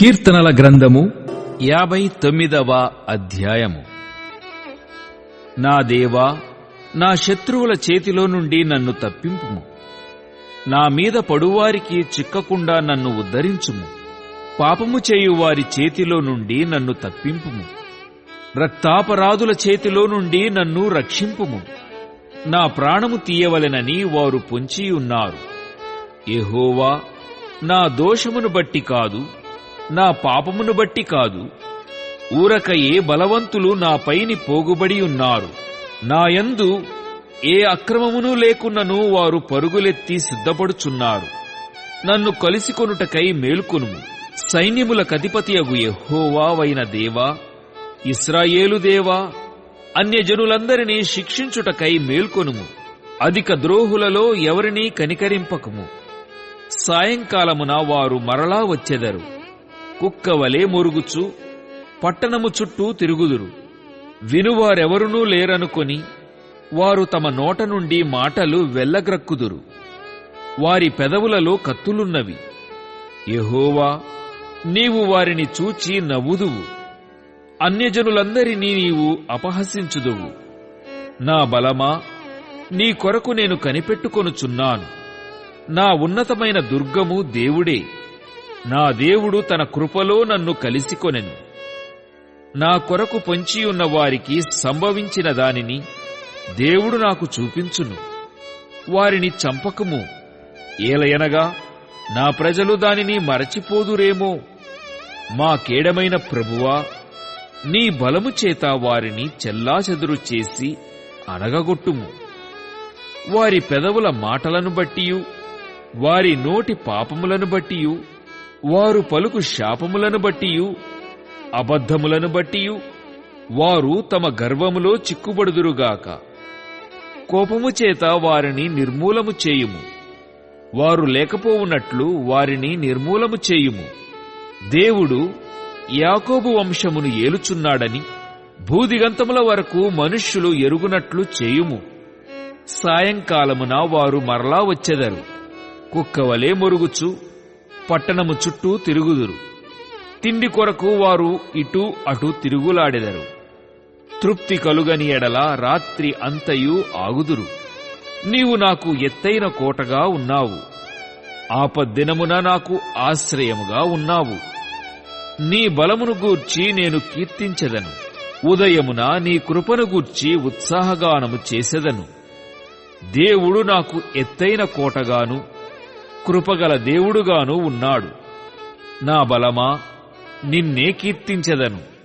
కీర్తనల గ్రంథము యాభై తొమ్మిదవ అధ్యాయము. నా దేవా నా శత్రువుల చేతిలో నుండి నన్ను తప్పింపుము. నా మీద పడువారికి చిక్కకుండా నన్ను ఉద్ధరించుము. పాపము చేయువారి చేతిలో నుండి నన్ను తప్పింపుము. రక్తాపరాధుల చేతిలో నుండి నన్ను రక్షింపుము. నా ప్రాణము తీయవలెనని వారు పొంచియున్నారు. ఎహోవా నా దోషమును బట్టి కాదు నా పాపమును బట్టి కాదు. ఊరకయే ఏ బలవంతులు నాపైని పోగుబడి ఉన్నారు. నాయందు ఏ అక్రమమును లేకున్నను వారు పరుగులెత్తి సిద్ధపడుచున్నారు. నన్ను కలిసికొనుటకై మేల్కొనుము. సైన్యముల కధిపతియగు యెహోవావైన దేవా ఇస్రాయేలు దేవా అన్యజనులందరినీ శిక్షించుటకై మేల్కొనుము. అధిక ద్రోహులలో ఎవరినీ కనికరింపకము. సాయంకాలమున వారు మరలా వచ్చెదరు. కుక్కవలే మొరుగుచు పట్టణము చుట్టూ తిరుగుదురు. వినువారెవరునూ లేరనుకొని వారు తమ నోట నుండి మాటలు వెళ్ళగ్రక్కుదురు. వారి పెదవులలో కత్తులున్నవి. యహోవా నీవు వారిని చూచి నవ్వుదువు. అన్యజనులందరినీ నీవు అపహసించుదువు. నా బలమా నీ కొరకు నేను కనిపెట్టుకొనుచున్నాను. నా ఉన్నతమైన దుర్గము దేవుడే. నా దేవుడు తన కృపలో నన్ను కలిసికొనెను. నా కొరకు పొంచియున్న వారికి సంభవించిన దానిని దేవుడు నాకు చూపించును. వారిని చంపకము. ఏలయనగా నా ప్రజలు దానిని మరచిపోదురేమో. మా కేడమైన ప్రభువా నీ బలము చేత వారిని చెల్లాచెదురు చేసి అనగగొట్టుము వారి పెదవుల మాటలను బట్టియు వారి నోటి పాపములను బట్టియు వారు పలుకు శాపములను బట్టియు అబద్ధములను బట్టియు వారు తమ గర్వములో చిక్కుబడుదురుగాక. కోపము చేత వారిని నిర్మూలము చేయుము. వారు లేకపోవునట్లు వారిని నిర్మూలము చేయుము. దేవుడు యాకోబు వంశమును ఏలుచున్నాడని భూదిగంతముల వరకు మనుష్యులు ఎరుగునట్లు చేయుము. సాయంకాలమున వారు మరలా వచ్చెదరు. కుక్కవలే మొరుగుచు పట్టణము చుట్టూ తిరుగుదురు. తిండి కొరకు వారు ఇటు అటు తిరుగులాడెదరు. తృప్తి కలుగని ఎడల రాత్రి అంతయు ఆగుదురు. నీవు నాకు ఎత్తైన కోటగా ఉన్నావు. ఆపద్దినమున నాకు ఆశ్రయముగా ఉన్నావు. నీ బలమును గూర్చి నేను కీర్తించెదను. ఉదయమున నీ కృపను గూర్చి ఉత్సాహగానము చేసెదను. దేవుడు నాకు ఎత్తైన కోటగాను కృపగల దేవుడుగాను ఉన్నాడు. నా బలమా నిన్నే కీర్తించెదను.